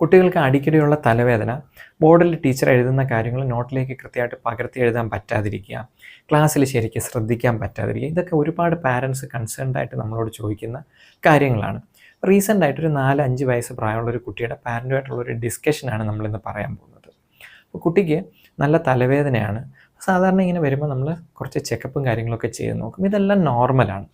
കുട്ടികൾക്ക് അടിക്കടിയുള്ള തലവേദന ബോർഡിൽ ടീച്ചർ എഴുതുന്ന കാര്യങ്ങൾ നോട്ടിലേക്ക് കൃത്യമായിട്ട് പകർത്തി എഴുതാൻ പറ്റാതിരിക്കുക ക്ലാസ്സിൽ ശരിക്കും ശ്രദ്ധിക്കാൻ പറ്റാതിരിക്കുക ഇതൊക്കെ ഒരുപാട് പാരൻസ് കൺസേൺഡ് ആയിട്ട് നമ്മളോട് ചോദിക്കുന്ന കാര്യങ്ങളാണ്. റീസെന്റ് ആയിട്ട് ഒരു നാല് അഞ്ച് വയസ്സ് പ്രായമുള്ള ഒരു കുട്ടിയുടെ പാരന്റുമായിട്ടുള്ള ഒരു ഡിസ്കഷനാണ് നമ്മളിന്ന് പറയാൻ പോകുന്നത്. അപ്പോൾ കുട്ടിക്ക് നല്ല തലവേദനയാണ്. സാധാരണ ഇങ്ങനെ വരുമ്പോൾ നമ്മൾ കുറച്ച് ചെക്കപ്പും കാര്യങ്ങളൊക്കെ ചെയ്ത് നോക്കും. ഇതെല്ലാം നോർമലാണ്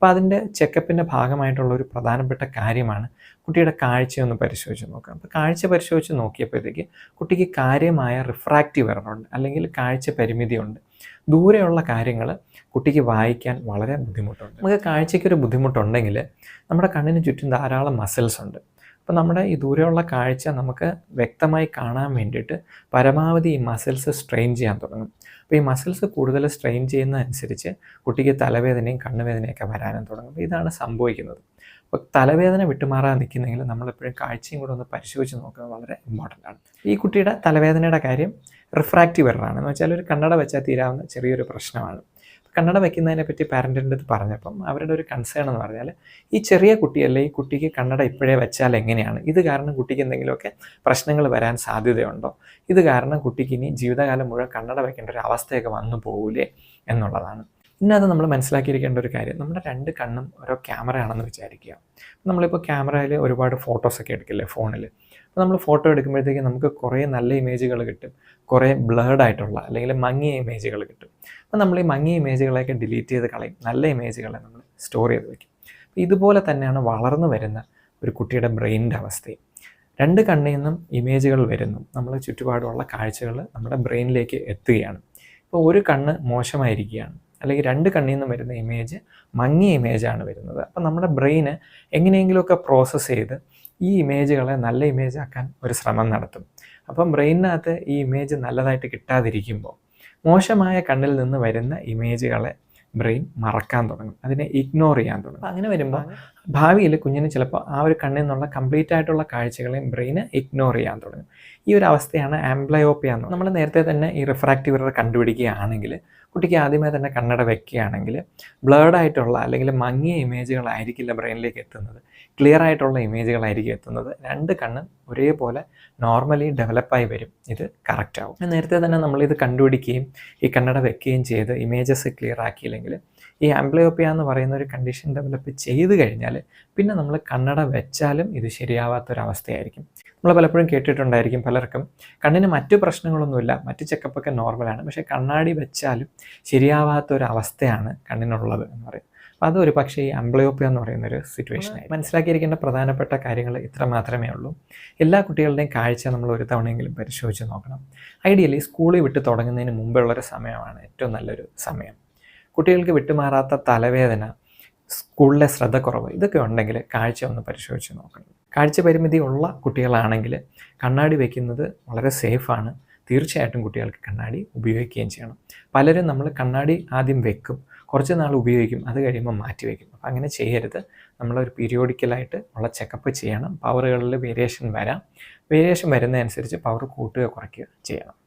അപ്പോൾ അതിന്റെ ചെക്കപ്പിന്റെ ഭാഗമായിട്ടുള്ള ഒരു പ്രധാനപ്പെട്ട കാര്യമാണ് കുട്ടിയുടെ കാഴ്ചയൊന്ന് പരിശോധിച്ച് നോക്കുക അപ്പോൾ കാഴ്ച പരിശോധിച്ച് നോക്കിയപ്പോഴത്തേക്ക് കുട്ടിക്ക് കാര്യമായ റിഫ്രാക്റ്റീവ് എററുണ്ട് അല്ലെങ്കിൽ കാഴ്ച പരിമിതിയുണ്ട് ദൂരെയുള്ള കാര്യങ്ങൾ കുട്ടിക്ക് വായിക്കാൻ വളരെ ബുദ്ധിമുട്ടുണ്ട്. നമുക്ക് കാഴ്ചയ്ക്കൊരു ബുദ്ധിമുട്ടുണ്ടെങ്കിൽ നമ്മുടെ കണ്ണിന് ചുറ്റും ധാരാളം മസിൽസ് ഉണ്ട്. അപ്പോൾ നമ്മുടെ ഈ ദൂരെയുള്ള കാഴ്ച നമുക്ക് വ്യക്തമായി കാണാൻ വേണ്ടിയിട്ട് പരമാവധി ഈ മസിൽസ് സ്ട്രെയിൻ ചെയ്യാൻ തുടങ്ങും. അപ്പോൾ ഈ മസിൽസ് കൂടുതൽ സ്ട്രെയിൻ ചെയ്യുന്നതനുസരിച്ച് കുട്ടിക്ക് തലവേദനയും കണ്ണുവേദനയൊക്കെ വരാനും തുടങ്ങും. ഇതാണ് സംഭവിക്കുന്നത്. അപ്പോൾ തലവേദന വിട്ടുമാറാൻ നിൽക്കുന്നെങ്കിൽ നമ്മളെപ്പോഴും കാഴ്ചയും കൂടെ ഒന്ന് പരിശോധിച്ച് നോക്കുന്നത് വളരെ ഇമ്പോർട്ടന്റ് ആണ്. ഈ കുട്ടിയുടെ തലവേദനയുടെ കാര്യം റിഫ്രാക്റ്റീവ് എററാണ് എന്ന് വെച്ചാൽ ഒരു കണ്ണട വെച്ചാൽ തീരാവുന്ന ചെറിയൊരു പ്രശ്നമാണ്. കണ്ണട വെക്കുന്നതിനെ പറ്റി പാരന്റിന്റെ അടുത്ത് പറഞ്ഞപ്പം അവരുടെ ഒരു കൺസേൺ എന്ന് പറഞ്ഞാൽ ഈ ചെറിയ കുട്ടിയല്ലേ ഈ കുട്ടിക്ക് കണ്ണട ഇപ്പോഴേ വെച്ചാൽ എങ്ങനെയാണ്? ഇത് കാരണം കുട്ടിക്ക് എന്തെങ്കിലുമൊക്കെ പ്രശ്നങ്ങൾ വരാൻ സാധ്യതയുണ്ടോ? ഇത് കാരണം കുട്ടിക്ക് ഇനി ജീവിതകാലം മുഴുവൻ കണ്ണട വെക്കേണ്ട ഒരു അവസ്ഥയൊക്കെ വന്നു പോകൂലേ എന്നുള്ളതാണ്. പിന്നെ അത് നമ്മൾ മനസ്സിലാക്കിയിരിക്കേണ്ട ഒരു കാര്യം നമ്മുടെ രണ്ട് കണ്ണും ഓരോ ക്യാമറയാണെന്ന് വിചാരിക്കുക. നമ്മളിപ്പോൾ ക്യാമറയിൽ ഒരുപാട് ഫോട്ടോസൊക്കെ എടുക്കില്ലേ ഫോണിൽ അപ്പോൾ നമ്മൾ ഫോട്ടോ എടുക്കുമ്പോഴത്തേക്ക് നമുക്ക് കുറേ നല്ല ഇമേജുകൾ കിട്ടും. കുറേ ബ്ലേഡ് ആയിട്ടുള്ള അല്ലെങ്കിൽ മങ്ങിയ ഇമേജുകൾ കിട്ടും. അപ്പോൾ നമ്മൾ ഈ മങ്ങിയ ഇമേജുകളെയൊക്കെ ഡിലീറ്റ് ചെയ്ത് കളയും. നല്ല ഇമേജുകളെ നമ്മൾ സ്റ്റോർ ചെയ്ത് വയ്ക്കും അപ്പോൾ ഇതുപോലെ തന്നെയാണ് വളർന്നു വരുന്ന ഒരു കുട്ടിയുടെ ബ്രെയിനിന്റെ അവസ്ഥയും. രണ്ട് കണ്ണിൽ നിന്നും ഇമേജുകൾ വരുന്നു. നമ്മൾ ചുറ്റുപാടുമുള്ള കാഴ്ചകൾ നമ്മുടെ ബ്രെയിനിലേക്ക് എത്തുകയാണ്. ഇപ്പോൾ ഒരു കണ്ണ് മോശമായിരിക്കുകയാണ്. അല്ലെങ്കിൽ രണ്ട് കണ്ണിൽ നിന്നും വരുന്ന ഇമേജ് മങ്ങിയ ഇമേജാണ് വരുന്നത്. അപ്പം നമ്മുടെ ബ്രെയിന് എങ്ങനെയെങ്കിലുമൊക്കെ പ്രോസസ്സ് ചെയ്ത് ഈ ഇമേജുകളെ നല്ല ഇമേജ് ആക്കാൻ ഒരു ശ്രമം നടത്തും. അപ്പം ബ്രെയിനിനകത്ത് ഈ ഇമേജ് നല്ലതായിട്ട് കിട്ടാതിരിക്കുമ്പോൾ മോശമായ കണ്ണിൽ നിന്ന് വരുന്ന ഇമേജുകളെ ബ്രെയിൻ മറക്കാൻ തുടങ്ങും. അതിനെ ഇഗ്നോർ ചെയ്യാൻ തുടങ്ങും. അങ്ങനെ വരുമ്പോൾ ഭാവിയിൽ കുഞ്ഞിന് ചിലപ്പോൾ ആ ഒരു കണ്ണിൽ നിന്നുള്ള കംപ്ലീറ്റ് ആയിട്ടുള്ള കാഴ്ചകളെയും ബ്രെയിന് ഇഗ്നോർ ചെയ്യാൻ തുടങ്ങും. ഈ ഒരു അവസ്ഥയാണ് ആംബ്ലയോപ്പിയ എന്ന് നമ്മൾ നേരത്തെ തന്നെ ഈ റിഫ്രാക്റ്റീവ് എറർ കണ്ടുപിടിക്കുകയാണെങ്കിൽ കുട്ടിക്ക് ആദ്യമേ തന്നെ കണ്ണട വെക്കുകയാണെങ്കിൽ ബ്ലേർഡായിട്ടുള്ള അല്ലെങ്കിൽ മങ്ങിയ ഇമേജുകളായിരിക്കില്ല ബ്രെയിനിലേക്ക് എത്തുന്നത്. ക്ലിയർ ആയിട്ടുള്ള ഇമേജുകളായിരിക്കും എത്തുന്നത്. രണ്ട് കണ്ണും ഒരേപോലെ നോർമലി ഡെവലപ്പായി വരും. ഇത് കറക്റ്റ് ആവും. നേരത്തെ തന്നെ നമ്മളിത് കണ്ടുപിടിക്കുകയും ഈ കണ്ണട വെക്കുകയും ചെയ്ത് ഇമേജസ് ക്ലിയർ ആക്കിയില്ലെങ്കിൽ ഈ ആംബ്ലയോപ്പിയ എന്ന് പറയുന്ന ഒരു കണ്ടീഷൻ ഡെവലപ്പ് ചെയ്ത് കഴിഞ്ഞാൽ പിന്നെ നമ്മൾ കണ്ണട വെച്ചാലും ഇത് ശരിയാവാത്തൊരവസ്ഥയായിരിക്കും. നമ്മൾ പലപ്പോഴും കേട്ടിട്ടുണ്ടായിരിക്കും പലർക്കും കണ്ണിന് മറ്റു പ്രശ്നങ്ങളൊന്നുമില്ല മറ്റ് ചെക്കപ്പൊക്കെ നോർമലാണ് പക്ഷേ കണ്ണാടി വെച്ചാലും ശരിയാവാത്തൊരവസ്ഥയാണ് കണ്ണിനുള്ളത് എന്ന് പറയും. അപ്പോൾ അതൊരു പക്ഷേ ഈ അംബ്ലയോപ്പിയ എന്ന് പറയുന്ന ഒരു സിറ്റുവേഷൻ ആയി മനസ്സിലാക്കിയിരിക്കേണ്ട പ്രധാനപ്പെട്ട കാര്യങ്ങൾ ഇത്ര മാത്രമേ ഉള്ളൂ. എല്ലാ കുട്ടികളുടെയും കാഴ്ച നമ്മൾ ഒരു തവണയെങ്കിലും പരിശോധിച്ച് നോക്കണം. ഐഡിയലി സ്കൂളിൽ വിട്ട് തുടങ്ങുന്നതിന് മുമ്പുള്ളൊരു സമയമാണ് ഏറ്റവും നല്ലൊരു സമയം. കുട്ടികൾക്ക് വിട്ടുമാറാത്ത തലവേദന സ്കൂളിലെ ശ്രദ്ധക്കുറവ് ഇതൊക്കെ ഉണ്ടെങ്കിൽ കാഴ്ച ഒന്ന് പരിശോധിച്ച് നോക്കണം. കാഴ്ച പരിമിതി ഉള്ള കുട്ടികളാണെങ്കിൽ കണ്ണാടി വയ്ക്കുന്നത് വളരെ സേഫാണ് തീർച്ചയായിട്ടും കുട്ടികൾക്ക് കണ്ണാടി ഉപയോഗിക്കുകയും ചെയ്യണം. പലരും നമ്മൾ കണ്ണാടി ആദ്യം വെക്കും കുറച്ച് നാൾ ഉപയോഗിക്കും അത് കഴിയുമ്പോൾ മാറ്റി വയ്ക്കും അപ്പോൾ അങ്ങനെ ചെയ്യരുത്. നമ്മളൊരു പീരിയോഡിക്കലായിട്ട് ഉള്ള ചെക്കപ്പ് ചെയ്യണം. പവറുകളിൽ വേരിയേഷൻ വരാം. വേരിയേഷൻ വരുന്നതനുസരിച്ച് പവർ കൂട്ടുക കുറയ്ക്കുക ചെയ്യണം.